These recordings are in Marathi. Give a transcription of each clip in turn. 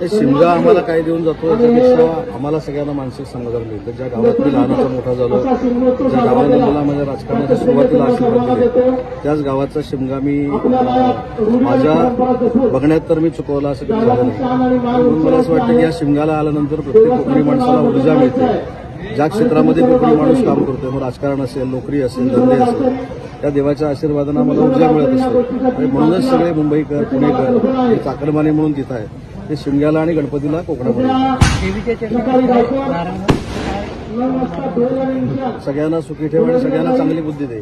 शिमगा आम्हाला काय देऊन जातो याच्यापेक्षा आम्हाला सगळ्यांना मानसिक समाधान मिळतं ज्या गावात मी लहानाचा मोठा झालो ज्या गावाने मला माझ्या राजकारणाच्या सुरुवातीला आशीर्वाद दिले त्याच गावाचा शिमगा मी माझ्या बघण्यात तर मी चुकवला असं कधी झालं नाही. म्हणून मला असं वाटतं की या शिमगाला आल्यानंतर प्रत्येक कोकणी माणसाला ऊर्जा मिळते. ज्या क्षेत्रामध्ये कोकणी माणूस काम करतोय मग राजकारण असेल नोकरी असेल धंदे असेल त्या देवाच्या आशीर्वादानं आम्हाला ऊर्जा मिळत असते. आणि म्हणूनच सगळे मुंबईकर पुणेकर हे चाकरमाने म्हणून तिथं आहेत. ते शिमग्याला आणि गणपतीला कोकणामध्ये. सगळ्यांना सुखी ठेवा आणि सगळ्यांना चांगली बुद्धी दे.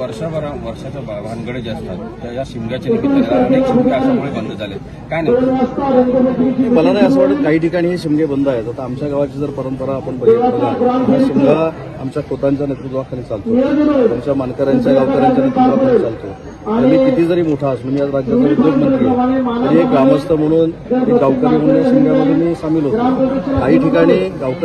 वर्षभरा वर्षाच्या भानगडे जे असतात त्या या शिमग्याच्या निमित्ताने अनेक शिमगे अशामुळे बंद झाले काय नाही. मला नाही असं वाटत काही ठिकाणी हे शिमगे बंद आहेत. आता आमच्या गावाची जर परंपरा आपण बघितली बघा शिमगा आमच्या खोतांच्या नेतृत्वाखाली चालतो आमच्या मानकऱ्यांच्या गावकऱ्यांच्या नेतृत्वाखाली चालतो आणि मी किती जरी मोठा असलो मी आज राज्याचा उद्योगमंत्री तरी एक ग्रामस्थ म्हणून एक गावकरी म्हणून शिमग्यामध्ये मी सामील होतो. काही ठिकाणी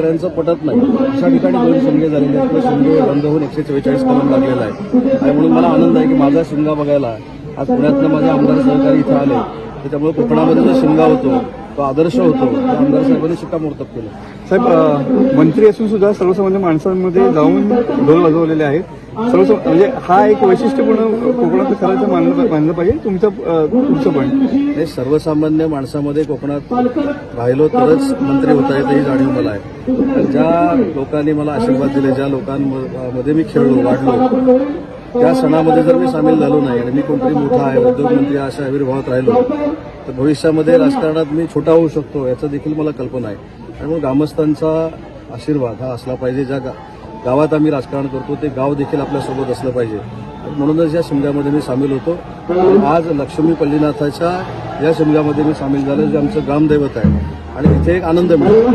शेतकऱ्यांचं पटत नाही. अशा ठिकाणी दोन शिंगे झालेले आहेत. किंवा शिंगे बंद होऊन एकशे चव्वेचाळीस कलम लागलेला आहे. आणि म्हणून मला आनंद आहे की माझा शिंगा बघायला आज पुण्यातनं माझे आमदार सहकारी इथं आले. त्याच्यामुळे कोकणामध्ये जो शिंगा होतो तो आदर्श होतो. त्या आमदार साहेबांनी शिक्कामोर्तब केलं. साहेब मंत्री असून सुद्धा सर्वसामान्य माणसांमध्ये जाऊन ढोल वाजवलेले आहेत. सर्व म्हणजे हा एक वैशिष्ट्यपूर्ण कोकणात खरंच मानलं मानलं पाहिजे. तुमचं तुमचं पण हे सर्वसामान्य माणसामध्ये कोकणात राहिलो तरच मंत्री होता येतं ही जाणीव मला आहे. ज्या लोकांनी मला आशीर्वाद दिले ज्या लोकांमध्ये मी खेळलो वाढलो त्या सणामध्ये जर मी सामील झालो नाही आणि मी कोणतरी मोठा आहे उद्योगमंत्री अशा आविर्भावात राहिलो तर भविष्यामध्ये राजकारणात मी छोटा होऊ शकतो याचं देखील मला कल्पना आहे. त्यामुळे ग्रामस्थांचा आशीर्वाद हा असला पाहिजे ज्या गावात आम्ही राजकारण करतो ते गाव देखील आपल्यासोबत असलं पाहिजे. म्हणूनच या शिमग्यामध्ये मी सामील होतो. आज लक्ष्मी पल्लीनाथाच्या या शिमग्यामध्ये मी सामील झालो जे आमचं ग्रामदैवत आहे. आणि तिथे एक आनंद मिळतो.